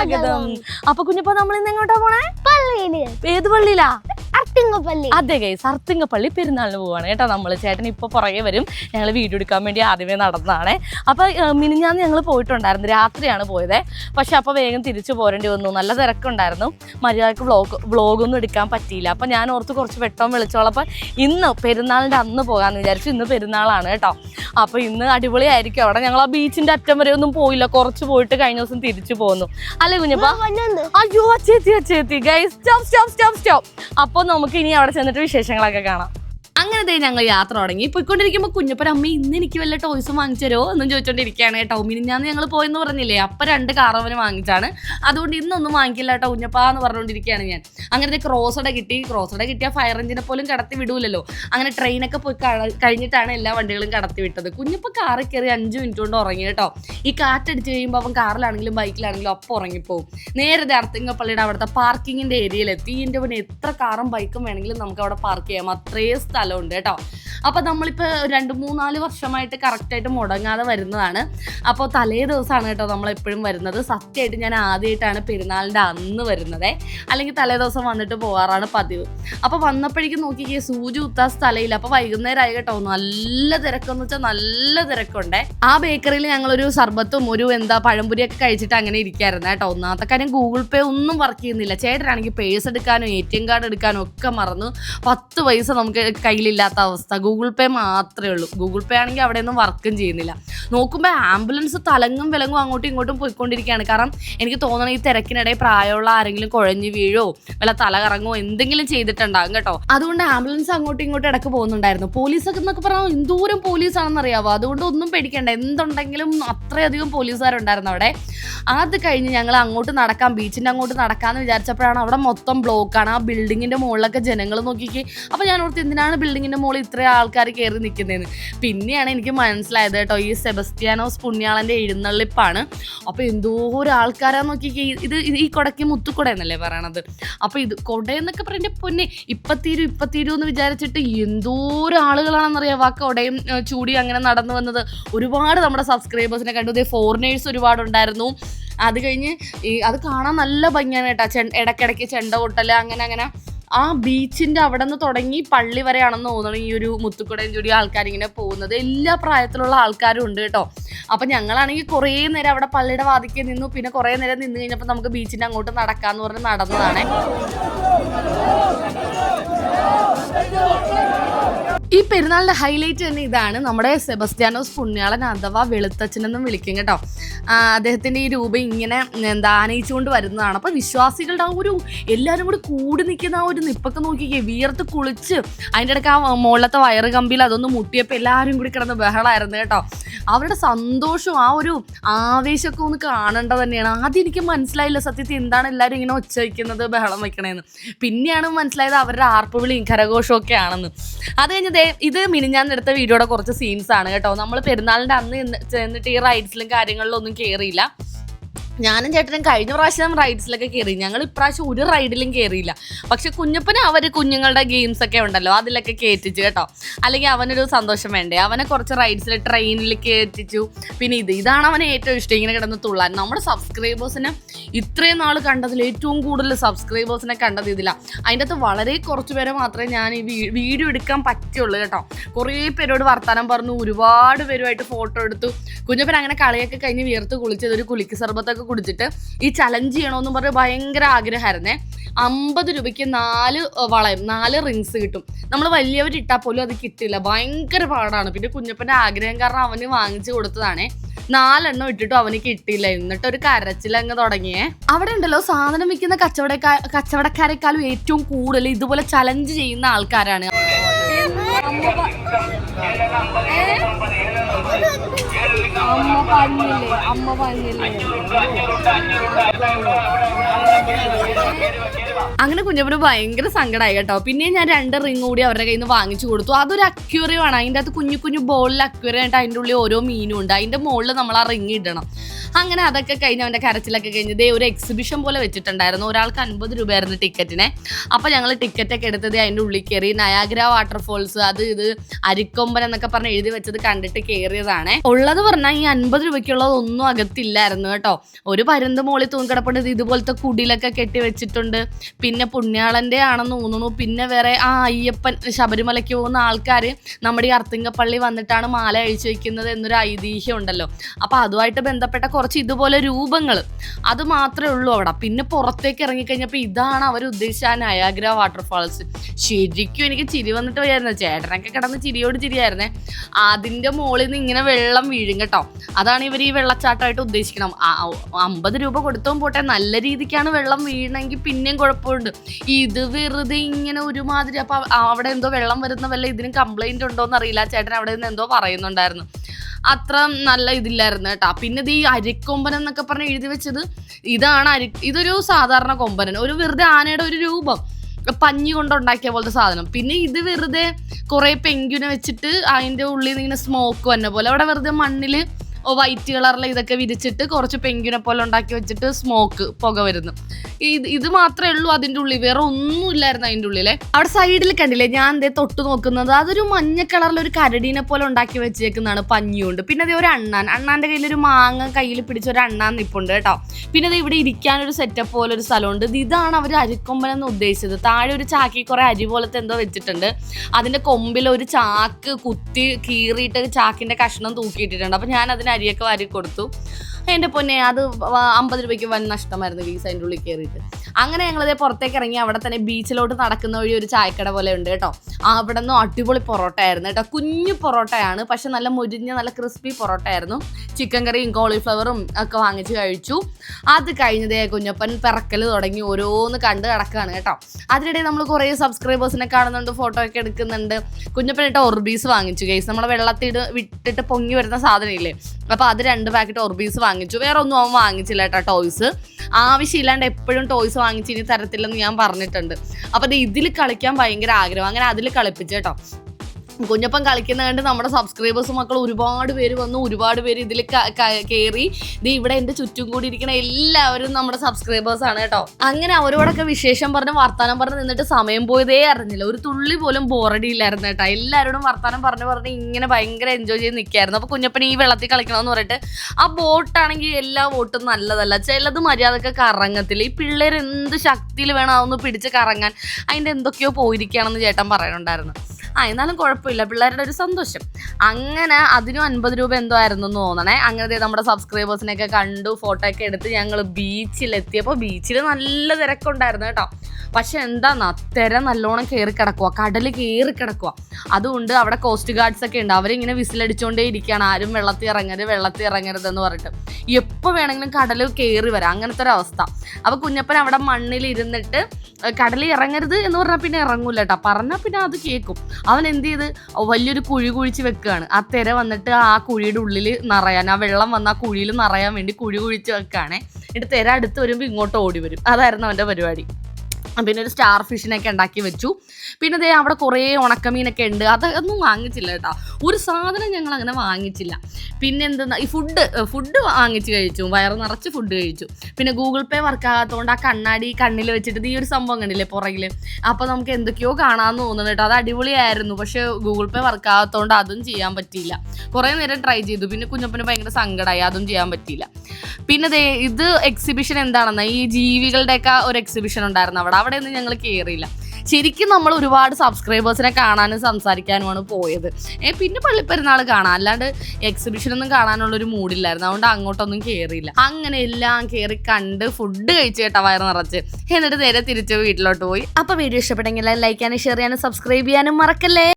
സ്വാഗതം. അപ്പൊ കുഞ്ഞപ്പ നമ്മൾ ഇന്ന് എങ്ങോട്ടാ പോണേ? പള്ളിയിൽ. ഏത് പള്ളിയിലാ? അതെ ഗൈസ് അർത്തിങ്കപ്പള്ളി പെരുന്നാളിന് പോവാണ് കേട്ടോ നമ്മൾ ചേട്ടൻ ഇപ്പൊ പുറകെ വരും. ഞങ്ങൾ വീഡിയോ എടുക്കാൻ വേണ്ടി ആദ്യമേ നടന്നതാണേ. അപ്പൊ മിനിഞ്ഞാന്ന് ഞങ്ങൾ പോയിട്ടുണ്ടായിരുന്നു. രാത്രിയാണ് പോയത്. പക്ഷെ അപ്പൊ വേഗം തിരിച്ചു പോരേണ്ടി വന്നു. നല്ല തിരക്കുണ്ടായിരുന്നു. മര്യാദയ്ക്ക് വ്ളോഗ് വ്ളോഗൊന്നും എടുക്കാൻ പറ്റിയില്ല. അപ്പൊ ഞാൻ ഓർത്ത് കുറച്ച് വെട്ടം വിളിച്ചോളാം അപ്പൊ ഇന്ന് പെരുന്നാളിന്റെ അന്ന് പോകാന്ന് വിചാരിച്ചു. ഇന്ന് പെരുന്നാളാണ് കേട്ടോ. അപ്പൊ ഇന്ന് അടിപൊളിയായിരിക്കും. അവിടെ ഞങ്ങൾ ആ ബീച്ചിന്റെ അറ്റം വരെ ഒന്നും പോയില്ല. കുറച്ച് പോയിട്ട് കഴിഞ്ഞ ദിവസം തിരിച്ചു പോന്നു. അല്ലേ കുഞ്ഞപ്പ? അയ്യോ അച്ചേത്തി അച്ചേത്തി. Guys stop stop stop stop. അപ്പോൾ നമുക്ക് ഇനി അവിടെ ചെന്നിട്ട് വിശേഷങ്ങളൊക്കെ കാണാം. അങ്ങനെ ദേ ഞങ്ങൾ യാത്ര തുടങ്ങി. പോയിക്കൊണ്ടിരിക്കുമ്പോൾ കുഞ്ഞപ്പൻ അമ്മ ഇന്ന് എനിക്ക് വല്ല ടോയ്സും വാങ്ങിച്ചരോ എന്നും ചോദിച്ചോണ്ടിരിക്കുകയാണ് കേട്ടോ. മിനിഞ്ഞാന്ന് ഞങ്ങൾ പോയെന്ന് പറഞ്ഞില്ലേ? അപ്പം രണ്ട് കാറവന് വാങ്ങിച്ചാണ്. അതുകൊണ്ട് ഇന്നൊന്നും വാങ്ങിക്കില്ല കേട്ടോ കുഞ്ഞപ്പാ എന്ന് പറഞ്ഞുകൊണ്ടിരിക്കുകയാണ് ഞാൻ. അങ്ങനെ ക്രോസോടെ കിട്ടി. ക്രോസോടെ കിട്ടിയ ഫയർ എഞ്ചിനെ പോലും കടത്തി വിടൂലല്ലോ. അങ്ങനെ ട്രെയിനൊക്കെ പോയി കഴിഞ്ഞിട്ടാണ് എല്ലാ വണ്ടികളും കടത്തി വിട്ടത്. കുഞ്ഞപ്പ കാറിൽ കയറി അഞ്ച് മിനിറ്റ് കൊണ്ട് ഉറങ്ങി കേട്ടോ. ഈ കാറ്റടിച്ച് കഴിയുമ്പോൾ അവൻ കാറിലാണെങ്കിലും ബൈക്കിലാണെങ്കിലും അപ്പം ഉറങ്ങിപ്പോവും. നേരെ അർത്തിങ്ങപ്പള്ളിയുടെ അവിടുത്തെ പാർക്കിങ്ങിന്റെ ഏരിയയിലെത്തി ഇതിന്റെ പിന്നെ എത്ര കാറും ബൈക്കും വേണമെങ്കിലും നമുക്ക് അവിടെ പാർക്ക് ചെയ്യാം. അത്രയും സ്ഥലമുണ്ട് കേട്ടോ. അപ്പോൾ നമ്മളിപ്പോൾ രണ്ട് മൂന്നാൽ വർഷമായിട്ട് കറക്റ്റായിട്ട് മുടങ്ങാതെ വരുന്നതാണ്. അപ്പോൾ തലേ ദിവസമാണ് കേട്ടോ നമ്മളെപ്പോഴും വരുന്നത്. സത്യമായിട്ട് ഞാൻ ആദ്യമായിട്ടാണ് പെരുന്നാളിന്റെ അന്ന് വരുന്നത്. അല്ലെങ്കിൽ തലേ ദിവസം വന്നിട്ട് പോകാറാണ് പതിവ്. അപ്പോൾ വന്നപ്പോഴേക്കും നോക്കിക്കേ സൂചി കുത്താൻ സ്ഥലയില്ല അപ്പോൾ വൈകുന്നേരമായി കേട്ടോ. നല്ല തിരക്കെന്ന് വെച്ചാൽ നല്ല തിരക്കുണ്ടേ. ആ ബേക്കറിയിൽ ഞങ്ങളൊരു സർബത്തും ഒരു എന്താ പഴംപൊരിയൊക്കെ കഴിച്ചിട്ട് അങ്ങനെ ഇരിക്കായിരുന്നു കേട്ടോ. ഒന്നാമത്തെ കാര്യം ഗൂഗിൾ പേ ഒന്നും വർക്ക് ചെയ്യുന്നില്ല. ചേട്ടനാണെങ്കിൽ പേഴ്സ് എടുക്കാനും എ ടി എം കാർഡ് എടുക്കാനും ഒക്കെ മറന്നു. പത്ത് പൈസ നമുക്ക് കയ്യിലില്ലാത്ത അവസ്ഥ. ഗൂഗിൾ പേ മാത്രമേ ഉള്ളൂ. ഗൂഗിൾ പേ ആണെങ്കിൽ അവിടെ ഒന്നും വർക്കും ചെയ്യുന്നില്ല. നോക്കുമ്പോൾ ആംബുലൻസ് തലങ്ങും വിലങ്ങും അങ്ങോട്ടും ഇങ്ങോട്ടും പോയിക്കൊണ്ടിരിക്കുകയാണ്. കാരണം എനിക്ക് തോന്നണം ഈ തിരക്കിനിടെ പ്രായമുള്ള ആരെങ്കിലും കുഴഞ്ഞു വീഴോ വല്ല തല കറങ്ങോ എന്തെങ്കിലും ചെയ്തിട്ടുണ്ടാകും കേട്ടോ. അതുകൊണ്ട് ആംബുലൻസ് അങ്ങോട്ടും ഇങ്ങോട്ടും ഇടയ്ക്ക് പോകുന്നുണ്ടായിരുന്നു. പോലീസൊക്കെ എന്നൊക്കെ പറഞ്ഞാൽ എന്തോരം പോലീസാണെന്ന് അറിയാവോ അതുകൊണ്ട് ഒന്നും പേടിക്കണ്ട. എന്തുണ്ടെങ്കിലും അത്രയധികം പോലീസുകാരുണ്ടായിരുന്നു അവിടെ. അത് കഴിഞ്ഞ് ഞങ്ങൾ അങ്ങോട്ട് നടക്കാം ബീച്ചിന്റെ അങ്ങോട്ട് നടക്കാമെന്ന് വിചാരിച്ചപ്പോഴാണ് അവിടെ മൊത്തം ബ്ലോക്കാണ്. ആ ബിൽഡിങ്ങിന്റെ മുകളിലൊക്കെ ജനങ്ങൾ നോക്കിക്കേ. അപ്പോൾ ഞാൻ ഓർത്ത് എന്തിനാണ് ബിൽഡിങ്ങിന്റെ മുകളിൽ ഇത്രയും ആൾക്കാർ കയറി നിൽക്കുന്നതെന്ന് പിന്നെയാണ് എനിക്ക് മനസ്സിലായത് കേട്ടോ ഈ സെബസ്റ്റിയാനോസ് പുണ്യാളന്റെ എഴുന്നള്ളിപ്പാണ്. അപ്പോൾ എന്തോ ഒരു ആൾക്കാരാ നോക്കിക്കേ ഇത് ഈ കൊടയ്ക്ക് മുത്തുക്കുട എന്നല്ലേ പറയണത്. അപ്പോൾ ഇത് കൊടയെന്നൊക്കെ പറയുന്നത് പൊന്നെ ഇപ്പത്തീരും ഇപ്പത്തീരും എന്ന് വിചാരിച്ചിട്ട് എന്തോ ഒരു ആളുകളാണെന്നറിയാം. ആ കൊടയും ചൂടി അങ്ങനെ നടന്നു വന്നത്. ഒരുപാട് നമ്മുടെ സബ്സ്ക്രൈബേഴ്സിനെ കണ്ടു. ഇതേ ഫോറിനേഴ്സ് ഒരുപാടുണ്ടായിരുന്നു അത് കഴിഞ്ഞ് ഈ അത് കാണാൻ നല്ല ഭംഗിയാണ് കേട്ടോ. ചെ ഇടയ്ക്കിടയ്ക്ക് ചെണ്ട കൊട്ടൽ അങ്ങനെ അങ്ങനെ. ആ ബീച്ചിന്റെ അവിടെ നിന്ന് തുടങ്ങി പള്ളി വരെയാണെന്ന് തോന്നുന്നു ഈ ഒരു മുത്തുക്കുടയും ചൂടി ആൾക്കാർ ഇങ്ങനെ പോകുന്നത്. എല്ലാ പ്രായത്തിലുള്ള ആൾക്കാരും ഉണ്ട് കേട്ടോ. അപ്പൊ ഞങ്ങളാണെങ്കിൽ കുറേ നേരം അവിടെ പള്ളിയുടെ വാതിക്കൽ നിന്നു. പിന്നെ കുറേ നേരം നിന്ന് കഴിഞ്ഞപ്പോൾ നമുക്ക് ബീച്ചിന്റെ അങ്ങോട്ട് നടക്കാന്ന് പറഞ്ഞ് നടന്നതാണ്. ഈ പെരുന്നാളിന്റെ ഹൈലൈറ്റ് തന്നെ ഇതാണ് നമ്മുടെ സെബസ്ത്യാനോസ് പുണ്യാളൻ അഥവാ വെളുത്തച്ഛൻ എന്നും വിളിക്കും കേട്ടോ. അദ്ദേഹത്തിന്റെ ഈ രൂപം ഇങ്ങനെ എന്താ ആനയിച്ചുകൊണ്ട് വരുന്നതാണ്. അപ്പോൾ വിശ്വാസികളുടെ ആ ഒരു എല്ലാവരും കൂടി കൂടി നിൽക്കുന്ന ആ ഒരു നിപ്പൊക്കെ നോക്കിക്കേ വിയർത്ത് കുളിച്ച് അതിന്റെ ഇടയ്ക്ക് ആ മുകളിലത്തെ വയറ് കമ്പിയിൽ അതൊന്ന് മുട്ടിയപ്പോൾ എല്ലാവരും കൂടി കിടന്ന് ബഹളമായിരുന്നു കേട്ടോ. അവരുടെ സന്തോഷവും ആ ഒരു ആവേശമൊക്കെ ഒന്ന് കാണേണ്ടത് തന്നെയാണ്. ആദ്യം എനിക്ക് മനസ്സിലായില്ല സത്യത്തിൽ എന്താണ് എല്ലാവരും ഇങ്ങനെ ഒച്ച വയ്ക്കുന്നത് ബഹളം വയ്ക്കണേന്ന്. പിന്നെയാണ് മനസ്സിലായത് അവരുടെ ആർപ്പുവിളിയും കരഘോഷവും ഒക്കെ ആണെന്ന്. അത് കഴിഞ്ഞ് ദേ ഇത് മിനിഞ്ഞാൻ എടുത്ത വീഡിയോയുടെ കുറച്ച് സീൻസ് ആണ് കേട്ടോ. നമ്മൾ പെരുന്നാളിന്റെ അന്ന് ചെന്ന് ചെന്നിട്ട് ഈ റൈഡ്സിലും കാര്യങ്ങളിലും ഒന്നും കയറിയില്ല ഞാനും ചേട്ടനും കഴിഞ്ഞ പ്രാവശ്യം റൈഡ്സിലൊക്കെ കയറി ഞങ്ങൾ ഇപ്രാവശ്യം ഒരു റൈഡിലും കയറിയില്ല പക്ഷെ കുഞ്ഞപ്പന് അവർ കുഞ്ഞുങ്ങളുടെ ഗെയിംസ് ഒക്കെ ഉണ്ടല്ലോ അതിലൊക്കെ കയറ്റിച്ചു കേട്ടോ. അല്ലെങ്കിൽ അവനൊരു സന്തോഷം വേണ്ടേ? അവനെ കുറച്ച് റൈഡ്സിൽ ട്രെയിനിൽ കയറ്റിച്ചു പിന്നെ ഇത് ഇതാണ് അവന് ഏറ്റവും ഇഷ്ടം ഇങ്ങനെ കിടന്ന് തുള്ളാൻ. നമ്മുടെ സബ്സ്ക്രൈബേഴ്സിന് ഇത്രയും നാൾ കണ്ടതിൽ ഏറ്റവും കൂടുതൽ സബ്സ്ക്രൈബേഴ്സിനെ കണ്ടത് ഇതില്ല അതിന്റെ അകത്ത് വളരെ കുറച്ച് പേരെ മാത്രമേ ഞാൻ ഈ വീഡിയോ എടുക്കാൻ പറ്റുള്ളൂ കേട്ടോ. കുറേ പേരോട് വർത്തമാനം പറഞ്ഞു ഒരുപാട് പേരുമായിട്ട് ഫോട്ടോ എടുത്തു. കുഞ്ഞപ്പൻ അങ്ങനെ കളിയൊക്കെ കഴിഞ്ഞ് വിയർത്ത് കുളിച്ചത് ഒരു കുളിക്ക് സർബത്തൊക്കെ കുടിച്ചിട്ട് ഈ ചലഞ്ച് ചെയ്യണമെന്ന് പറഞ്ഞ് ഭയങ്കര ആഗ്രഹമായിരുന്നേ അമ്പത് രൂപയ്ക്ക് നാല് വളയം നാല് റിങ്സ് കിട്ടും നമ്മൾ വലിയവർ ഇട്ടാൽ പോലും അത് കിട്ടില്ല ഭയങ്കര പാടാണ് പിന്നെ കുഞ്ഞപ്പന്റെ ആഗ്രഹം കാരണം അവന് വാങ്ങിച്ചു കൊടുത്തതാണേ നാലെണ്ണം ഇട്ടിട്ടും അവന് കിട്ടിയില്ല എന്നിട്ട് ഒരു കരച്ചിലങ്ങ് തുടങ്ങിയേ അവിടെ ഉണ്ടല്ലോ സാധനം വിൽക്കുന്ന കച്ചവടക്കാ കച്ചവടക്കാരെക്കാളും ഏറ്റവും കൂടുതൽ ഇതുപോലെ ചലഞ്ച് ചെയ്യുന്ന ആൾക്കാരാണ് അമ്മ പറഞ്ഞില്ലേ? അമ്മ പറഞ്ഞില്ലേ? അങ്ങനെ കുഞ്ഞപ്പന് ഭയങ്കര സങ്കടമായി കേട്ടോ. പിന്നെ ഞാൻ രണ്ട് റിങ് കൂടി അവരുടെ കയ്യിൽ നിന്ന് വാങ്ങിച്ചു കൊടുത്തു. അതൊരു അക്യൂറിയം ആണ്. അതിന്റെ അകത്ത് കുഞ്ഞു കുഞ്ഞു ബോളിൽ അക്യൂറിയം ആയിട്ട് അതിന്റെ ഉള്ളിൽ ഓരോ മീനും ഉണ്ട്. അതിന്റെ മുകളിൽ നമ്മൾ ആ റിങ് ഇടണം. അങ്ങനെ അതൊക്കെ കഴിഞ്ഞ് അവന്റെ കരച്ചിലൊക്കെ കഴിഞ്ഞ് ദേ ഒരു എക്സിബിഷൻ പോലെ വെച്ചിട്ടുണ്ടായിരുന്നു. ഒരാൾക്ക് അൻപത് രൂപയായിരുന്നു ടിക്കറ്റിനെ അപ്പോൾ ഞങ്ങൾ ടിക്കറ്റൊക്കെ എടുത്തത് അതിന്റെ ഉള്ളിൽ കയറി നയാഗ്ര വാട്ടർഫോൾസ് അത് ഇത് അരിക്കൊമ്പൻ എന്നൊക്കെ പറഞ്ഞ് എഴുതി വെച്ചത് കണ്ടിട്ട് കയറിയതാണ്. ഉള്ളത് പറഞ്ഞാൽ ഈ അൻപത് രൂപയ്ക്കുള്ളതൊന്നും അകത്തില്ലായിരുന്നു കേട്ടോ. ഒരു പരുന്ത് മോളിൽ തൂങ്ങിക്കിടപ്പുണ്ട് ഇത് ഇതുപോലത്തെ കുടിലൊക്കെ കെട്ടി വെച്ചിട്ടുണ്ട്. പിന്നെ പുണ്യാളന്റെ ആണെന്ന് തോന്നുന്നു. പിന്നെ വേറെ ആ അയ്യപ്പൻ ശബരിമലയ്ക്ക് പോകുന്ന ആൾക്കാർ നമ്മുടെ ഈ അർത്തിങ്കപ്പള്ളി വന്നിട്ടാണ് മാല അഴിച്ചു വെക്കുന്നത് എന്നൊരു ഐതിഹ്യം ഉണ്ടല്ലോ. അപ്പോൾ അതുമായിട്ട് ബന്ധപ്പെട്ട കുറച്ച് ഇതുപോലെ രൂപങ്ങൾ അത് മാത്രമേ ഉള്ളൂ അവിടെ. പിന്നെ പുറത്തേക്ക് ഇറങ്ങിക്കഴിഞ്ഞപ്പോൾ ഇതാണ് അവർ ഉദ്ദേശിച്ച ആ നയാഗ്ര വാട്ടർഫാൾസ് ശരിക്കും എനിക്ക് ചിരി വന്നിട്ട് പോയായിരുന്നു. ചേട്ടനൊക്കെ കിടന്ന് ചിരിയോട് ചിരിയായിരുന്നേ. അതിന്റെ മുകളിൽ നിന്ന് ഇങ്ങനെ വെള്ളം വീഴും കേട്ടോ. അതാണ് ഇവർ ഈ വെള്ളച്ചാട്ടമായിട്ട് ഉദ്ദേശിക്കണം അമ്പത് രൂപ കൊടുത്തും പോട്ടെ നല്ല രീതിക്കാണ് വെള്ളം വീണെങ്കിൽ പിന്നെയും കുഴപ്പമുണ്ട്. ഇത് വെറുതെ ഇങ്ങനെ ഒരുമാതിരി അപ്പൊ അവിടെ എന്തോ വെള്ളം വരുന്ന വല്ല ഇതിന് കംപ്ലൈന്റ് ഉണ്ടോന്ന് അറിയില്ല. ചേട്ടൻ അവിടെ നിന്ന് എന്തോ പറയുന്നുണ്ടായിരുന്നു. അത്ര നല്ല ഇതില്ലായിരുന്നു കേട്ടോ. പിന്നെ ഇത് ഈ അരിക്കൊമ്പൻ എന്നൊക്കെ പറഞ്ഞ് എഴുതി വെച്ചത് ഇതാണ് അരി ഇതൊരു സാധാരണ കൊമ്പനൻ. ഒരു വെറുതെ ആനയുടെ ഒരു രൂപം. പഞ്ഞി കൊണ്ടുണ്ടാക്കിയ പോലത്തെ സാധനം. പിന്നെ ഇത് വെറുതെ കുറെ പെങ്കുനെ വെച്ചിട്ട് അതിന്റെ ഉള്ളിൽ നിന്ന് ഇങ്ങനെ സ്മോക്ക് വന്ന പോലെ. അവിടെ വെറുതെ മണ്ണിൽ വൈറ്റ് കളറിൽ ഇതൊക്കെ വിരിച്ചിട്ട് കുറച്ച് പെങ്കിനെ പോലെ ഉണ്ടാക്കി വെച്ചിട്ട് സ്മോക്ക് പുക വരുന്നു. ഇത് ഇത് മാത്രമേ ഉള്ളൂ അതിന്റെ ഉള്ളിൽ വേറെ ഒന്നും ഇല്ലായിരുന്നു അതിന്റെ ഉള്ളിലെ. അവിടെ സൈഡിൽ കണ്ടില്ലേ ഞാൻ എന്തേ തൊട്ട് നോക്കുന്നത് അതൊരു മഞ്ഞ കളറിൽ ഒരു കരടീനെ പോലെ ഉണ്ടാക്കി വെച്ചേക്കുന്നതാണ് പഞ്ഞിയുണ്ട്. പിന്നെ അതേ ഒരു അണ്ണാൻ അണ്ണാന്റെ കയ്യിൽ ഒരു മാങ്ങ കയ്യിൽ പിടിച്ച ഒരു അണ്ണാൻ നിപ്പുണ്ട് കേട്ടോ. പിന്നെ അത് ഇവിടെ ഇരിക്കാനൊരു സെറ്റപ്പ് പോലെ ഒരു സ്ഥലമുണ്ട്. ഇത് ഇതാണ് അവർ അരിക്കൊമ്പൻ എന്ന് ഉദ്ദേശിച്ചത്. താഴെ ഒരു ചാക്കി കുറെ അരി പോലത്തെ എന്തോ വെച്ചിട്ടുണ്ട്. അതിന്റെ കൊമ്പിൽ ഒരു ചാക്ക് കുത്തി കീറിയിട്ട് ചാക്കിന്റെ കഷ്ണം തൂക്കിയിട്ടിട്ടുണ്ട്. അപ്പൊ ഞാൻ അതിന് അരിയൊക്കെ വാരി കൊടുത്തു. എന്റെ പൊന്നെ അത് അമ്പത് രൂപയ്ക്ക് വൻ നഷ്ടമായിരുന്നു ഗീസ് അതിന്റെ ഉള്ളിൽ കയറിയിട്ട് അങ്ങനെ ഞങ്ങളിതേ പുറത്തേക്ക് ഇറങ്ങി അവിടെ തന്നെ ബീച്ചിലോട്ട് നടക്കുന്ന വഴി ഒരു ചായക്കട പോലെ ഉണ്ട് കേട്ടോ. അവിടെ നിന്ന് അടിപൊളി പൊറോട്ട ആയിരുന്നു കേട്ടോ. കുഞ്ഞു പൊറോട്ടയാണ് പക്ഷെ നല്ല മുരിഞ്ഞ നല്ല ക്രിസ്പി പൊറോട്ട ആയിരുന്നു. ചിക്കൻ കറിയും കോളിഫ്ലവറും ഒക്കെ വാങ്ങിച്ച് കഴിച്ചു. അത് കഴിഞ്ഞതേ കുഞ്ഞപ്പൻ പിറക്കൽ തുടങ്ങി ഓരോന്ന് കണ്ട് കിടക്കുകയാണ് കേട്ടോ. അതിനിടെ നമ്മൾ കുറേ സബ്സ്ക്രൈബേഴ്സിനെ കാണുന്നുണ്ട് ഫോട്ടോ ഒക്കെ എടുക്കുന്നുണ്ട്. കുഞ്ഞപ്പൻ ഇട്ട ഒർബീസ് വാങ്ങിച്ചു കേസ് നമ്മളെ വെള്ളത്തിൽ വിട്ടിട്ട് പൊങ്ങി വരുന്ന സാധനം ഇല്ലേ അപ്പോൾ അത് രണ്ട് പാക്കറ്റ് ഒർബീസ് വാങ്ങിച്ചു. വേറെ ഒന്നും അവൻ വാങ്ങിച്ചില്ല കേട്ടോ ടോയ്സ് ആവശ്യമില്ലാണ്ട് എപ്പോഴും ടോയ്സ് വാങ്ങിച്ച് ഇനി തരത്തില്ലെന്ന് ഞാൻ പറഞ്ഞിട്ടുണ്ട്. അപ്പം അത് ഇതിൽ കളിക്കാൻ ഭയങ്കര ആഗ്രഹം. അങ്ങനെ അതിൽ കളിപ്പിച്ചു കേട്ടോ കുഞ്ഞപ്പൻ കളിക്കുന്ന കണ്ട് നമ്മുടെ സബ്സ്ക്രൈബേഴ്സ് മക്കൾ ഒരുപാട് പേര് വന്നു ഒരുപാട് പേര് ഇതിൽ കയറി ഇത് ഇവിടെ എന്റെ ചുറ്റും കൂടി ഇരിക്കുന്ന എല്ലാവരും നമ്മുടെ സബ്സ്ക്രൈബേഴ്സ് ആണ് കേട്ടോ. അങ്ങനെ അവരോടൊക്കെ വിശേഷം പറഞ്ഞ് വർത്താനം പറഞ്ഞ് നിന്നിട്ട് സമയം പോയതേ അറിഞ്ഞില്ല. ഒരു തുള്ളി പോലും ബോറടിയില്ലായിരുന്നു കേട്ടോ. എല്ലാവരോടും വർത്താനം പറഞ്ഞ് പറഞ്ഞ് ഇങ്ങനെ ഭയങ്കര എൻജോയ് ചെയ്ത് നിൽക്കായിരുന്നു അപ്പോൾ കുഞ്ഞപ്പൻ ഈ വെള്ളത്തിൽ കളിക്കണമെന്ന് പറഞ്ഞിട്ട് ആ ബോട്ടാണെങ്കിൽ എല്ലാ ബോട്ടും നല്ലതല്ല. ചിലത് മര്യാദയ്ക്ക് കറങ്ങത്തില്ല. ഈ പിള്ളേർ എന്ത് ശക്തിയിൽ വേണം അതൊന്ന് പിടിച്ച് കറങ്ങാൻ? അതിന്റെ എന്തൊക്കെയോ പോയിരിക്കുകയാണെന്ന് ചേട്ടൻ പറയുന്നുണ്ടായിരുന്നു. ആ എന്നാലും കുഴപ്പമില്ല. പിള്ളേരുടെ ഒരു സന്തോഷം. അങ്ങനെ അതിനും അൻപത് രൂപ എന്തോ ആയിരുന്നു എന്ന് തോന്നണേ. അങ്ങനെ നമ്മുടെ സബ്സ്ക്രൈബേഴ്സിനെയൊക്കെ കണ്ടു ഫോട്ടോ ഒക്കെ എടുത്ത് ഞങ്ങൾ ബീച്ചിലെത്തിയപ്പോൾ ബീച്ചിൽ നല്ല തിരക്കുണ്ടായിരുന്നു കേട്ടോ. പക്ഷെ എന്താന്നാ തിര നല്ലോണം കയറി കിടക്കുക കടൽ കയറി കിടക്കുക അതുകൊണ്ട് അവിടെ കോസ്റ്റ് ഗാർഡ്സ് ഒക്കെ ഉണ്ട്. അവരിങ്ങനെ വിസിലടിച്ചുകൊണ്ടേ ഇരിക്കുകയാണ് ആരും വെള്ളത്തിൽ ഇറങ്ങരുത് വെള്ളത്തിൽ ഇറങ്ങരുത് എന്ന് പറഞ്ഞിട്ട്. എപ്പോൾ വേണമെങ്കിലും കടൽ കയറി വരാം. അങ്ങനത്തെ ഒരു അവസ്ഥ. അപ്പോൾ കുഞ്ഞപ്പൻ അവിടെ മണ്ണിൽ ഇരുന്നിട്ട് കടലിൽ ഇറങ്ങരുത് എന്ന് പറഞ്ഞാൽ പിന്നെ ഇറങ്ങൂല കേട്ടോ. പറഞ്ഞാൽ പിന്നെ അത് കേൾക്കും അവൻ എന്ത് ചെയ്ത്? വലിയൊരു കുഴി കുഴിച്ച് വെക്കുകയാണ് ആ തിര വന്നിട്ട് ആ കുഴിയുടെ ഉള്ളിൽ നിറയാൻ ആ വെള്ളം വന്ന ആ കുഴിയിൽ നിറയാൻ വേണ്ടി കുഴി കുഴിച്ച് വെക്കുകയാണെ എന്നിട്ട് തിര അടുത്ത് വരുമ്പോൾ ഇങ്ങോട്ട് ഓടി വരും. അതായിരുന്നു അവന്റെ പരിപാടി. പിന്നെ ഒരു സ്റ്റാർ ഫിഷിനൊക്കെ ഉണ്ടാക്കി വെച്ചു. പിന്നെ ദേ അവിടെ കുറേ ഉണക്കമീനൊക്കെ ഉണ്ട്. അതൊന്നും വാങ്ങിച്ചില്ല കേട്ടോ. ഒരു സാധനം ഞങ്ങൾ അങ്ങനെ വാങ്ങിച്ചില്ല. പിന്നെ എന്തെന്നാ ഈ ഫുഡ് ഫുഡ് വാങ്ങിച്ച് കഴിച്ചു. വയറ് നിറച്ച് ഫുഡ് കഴിച്ചു. പിന്നെ ഗൂഗിൾ പേ വർക്ക് ആകാത്തതുകൊണ്ട് ആ കണ്ണാടി കണ്ണിൽ വെച്ചിട്ട് ഈ ഒരു സംഭവം കണ്ടില്ലേ പുറകിൽ അപ്പോൾ നമുക്ക് എന്തൊക്കെയോ കാണാമെന്ന് തോന്നുന്നു കേട്ടോ. അത് അടിപൊളിയായിരുന്നു. പക്ഷേ ഗൂഗിൾ പേ വർക്ക് ആകാത്തതുകൊണ്ട് അതും ചെയ്യാൻ പറ്റിയില്ല. കുറേ നേരം ട്രൈ ചെയ്തു. പിന്നെ കുഞ്ഞപ്പന് ഭയങ്കര സങ്കടമായി അതും ചെയ്യാൻ പറ്റിയില്ല. പിന്നെ ദേ ഇത് എക്സിബിഷൻ എന്താണെന്ന്? ഈ ജീവികളുടെയൊക്കെ ഒരു എക്സിബിഷൻ ഉണ്ടായിരുന്നു അവിടെ അവിടെ ഒന്നും ഞങ്ങൾ കയറിയില്ല ശരിക്കും നമ്മൾ ഒരുപാട് സബ്സ്ക്രൈബേഴ്സിനെ കാണാനും സംസാരിക്കാനുമാണ് പോയത്. ഏ പിന്നെ പള്ളിപ്പെരുന്നാൾ കാണാം. അല്ലാണ്ട് എക്സിബിഷനൊന്നും കാണാനുള്ളൊരു മൂഡില്ലായിരുന്നു അതുകൊണ്ട് അങ്ങോട്ടൊന്നും കയറിയില്ല അങ്ങനെ എല്ലാം കയറി കണ്ട് ഫുഡ് കഴിച്ച് കേട്ടോ വയറ് നിറച്ച്. എന്നിട്ട് നേരെ തിരിച്ച് വീട്ടിലോട്ട് പോയി. അപ്പോൾ വീഡിയോ ഇഷ്ടപ്പെട്ടെങ്കിൽ ലൈക്ക് ചെയ്യാനും ഷെയർ ചെയ്യാനും സബ്സ്ക്രൈബ് ചെയ്യാനും മറക്കല്ലേ?